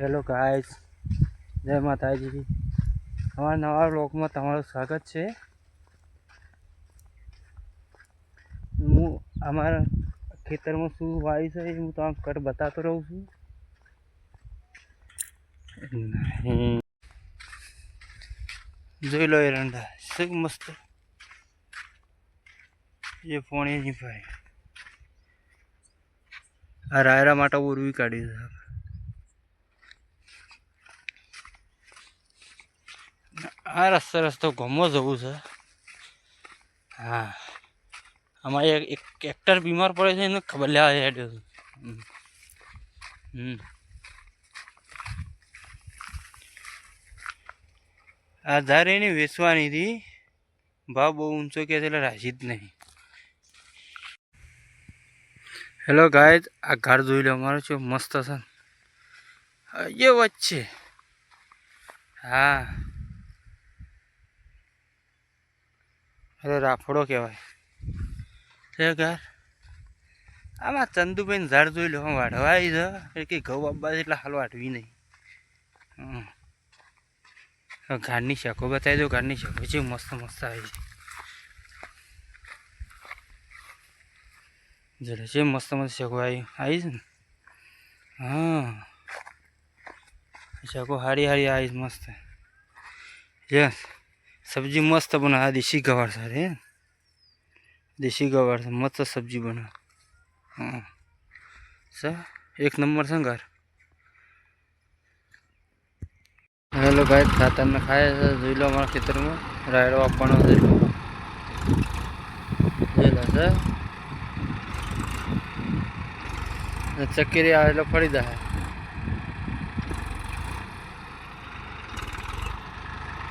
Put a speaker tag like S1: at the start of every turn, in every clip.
S1: Hello guys જય માતાજી. અમારા નવા બ્લોગમાં તમારું સ્વાગત છે. હું અમારા ખેતરમાં શું વાવી છે એ હું તમને કટ બતાતો રહું છું. જોઈ લો એરંડા શું મસ્ત. એ પોણી નહીં ભાઈ. આ રાયરા માટે ઉરવી કાઢી છે. આ રસ્તો રસ્તો ગમો જવું છે. હા. આમાં એક એક એક્ટર બીમાર પડે છે એને ખબર લેવા હેડ્યો હમ. આ ધારે એની વેચવાની હતી. ભાવ બહુ ઊંચો કે છે એટલે રાજી જ નહીં. હેલો ગાય આ ઘર જોઈ લો, અમારો છે મસ્ત છે. એ વચ્ચે હા. અરે રાફડો કહેવાય. ઘર? આમાં ચંદુભાઈ ઝાડ જોઈ લો વાઢવાય છે. એ કે ઘઉં બાબા એટલે હાલ વાઢવી નહીં. ઘાડની શાકો બતાવી દો, ઘાડની શાકો છે, મસ્ત મસ્ત આવી છે. જરા છે, મસ્ત મસ્ત શાકો આવી આવી છે ને? હા. શાકો હારી હારી આવી મસ્ત. યસ. સબ્જી મસ્ત बना દેશી ગવાર સાથે દેશી ગવાર છે મસ્ત સબ્જી બનાવે હા સર એક નંબર છે ને ઘર હેલો ગાય ખાતરને ખાય છે જોઈ લો અમારા ખેતરમાં રાયડો આપવાનો છે જોઈ લો સર ચકેરી ફરી દે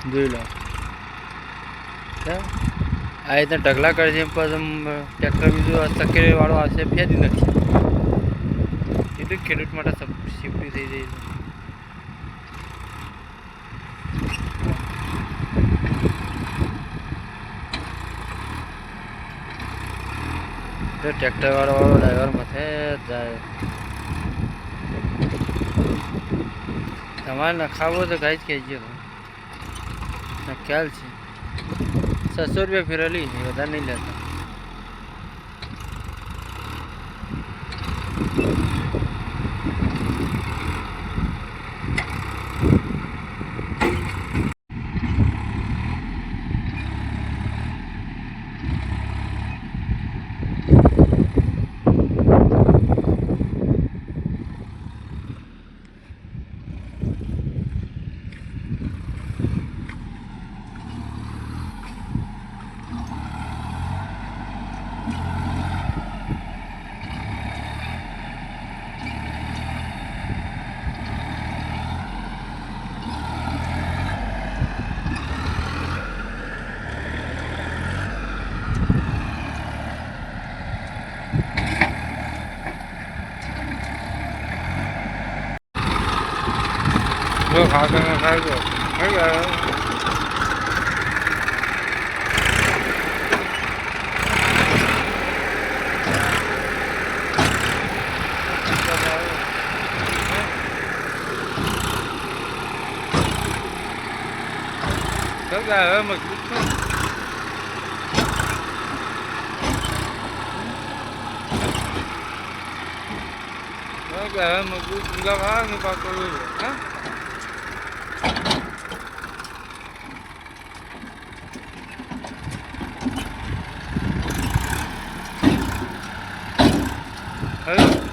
S1: જોઈ લો હા? આ રીતના ઢગલા કરે છે પછી ટ્રેક્ટર બીજું ચકેરી વાળો આવશે ફેરી નાખશે એટલું ખેડૂત માટે સેફટી થઈ જાય છે. ટ્રેક્ટર વાળો વાળો ડ્રાઈવર મથે જાય. તમારે નખાવો તો ગાઈ જ કહેજો ખ્યાલ છે. છસો રૂપિયા ફેરેલી છે વધારે નહીં લેતા. Yok hakkını kaybol. Öyle. Rất là ơi mực Rất là ơi mực Rất là ơi mực Rất là ơi mực 아유.